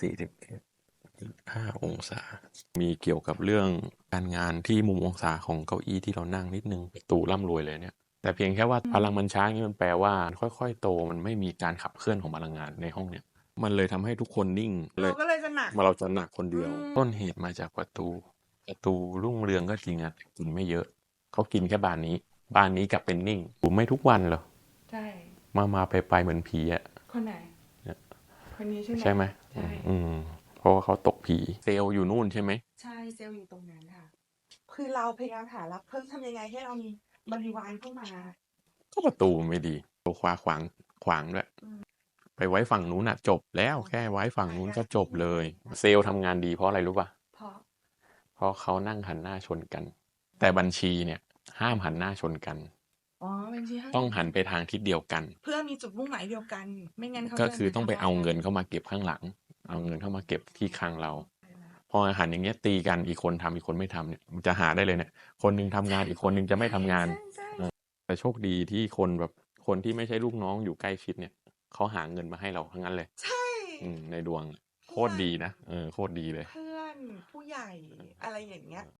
สี่สิบเอ็ดห้าองศา มีเกี่ยวกับเรื่องการงานที่มุมองศาของเก้าอี้ที่เรานั่งนิดนึงตู่ร่ำรวยเลยเนี่ย แต่เพียงแค่ว่าพลังมันช้านี่มันแปลว่า ค่อย ๆ โตมันไม่มีการขับเคลื่อนของพลังงานในห้องเนี่ยมันเลยทำให้ทุกคนนิ่งเลยเราก็เลยจะหนักมาเราจะหนักคนเดียวอืมต้นเหตุมาจากประตู ประตูรุ่งเรืองก็จริงอะแต่กินไม่เยอะ เขากินแค่บานนี้ บานนี้กลับเป็นนิ่งผมไม่ทุกวันเหรอใช่มามาไปไปเหมือนผีอะคนไหนเนี่ย คนนี้ใช่ไหมใช่ไหมใช่อืมเพราะว่าเขาตกผีเซลล์อยู่นู่นใช่ไหมใช่เซลล์อยู่ตรงนั้นค่ะ คือเราพยายามหารับเพิ่มทำยังไงให้เรามีบริวารเข้ามาก็ประตูไม่ดีตัวขวาขวางขวางด้วยอืมไปไว้ฝั่งนู้นอะจบแล้วแค่ไว้ฝั่งนู้นก็จบเลย เซลล์ทำงานดีเพราะอะไรรู้ป่ะเพราะเพราะเขานั่งหันหน้าชนกัน แต่บัญชีเนี่ย ห้ามหันหน้าชนกันอ๋อ เป็นที่ห้าต้องหันไปทางทิศเดียวกัน เพื่อมีจุดมุ่งหมายเดียวกัน ไม่งั้นเขาก็จะคือต้องไปเอาเงินทำร้ยเข้ามาเก็บข้างหลัง เอาเงินเข้ามาเก็บที่คลังเรากันพออาหารอย่างเงี้ยตีกันอีกคนทำอีกคนไม่ทำเนี่ยมันจะหาได้เลยเนี่ย คนหนึงทำงานอีกคนหนึงจะไม่ทำงานใช่ใช่แต่โชคดีที่คนแบบคนที่ไม่ใช่ลูกน้องอยู่ใกล้ชิดเนี่ยเขาหาเงินมาให้เราทั้งนั้นเลย ใช่อืมในดวงโคตรดีนะเออโคตรดีเลย เพื่อนผู้ใหญ่อะไรอย่างเงี้ย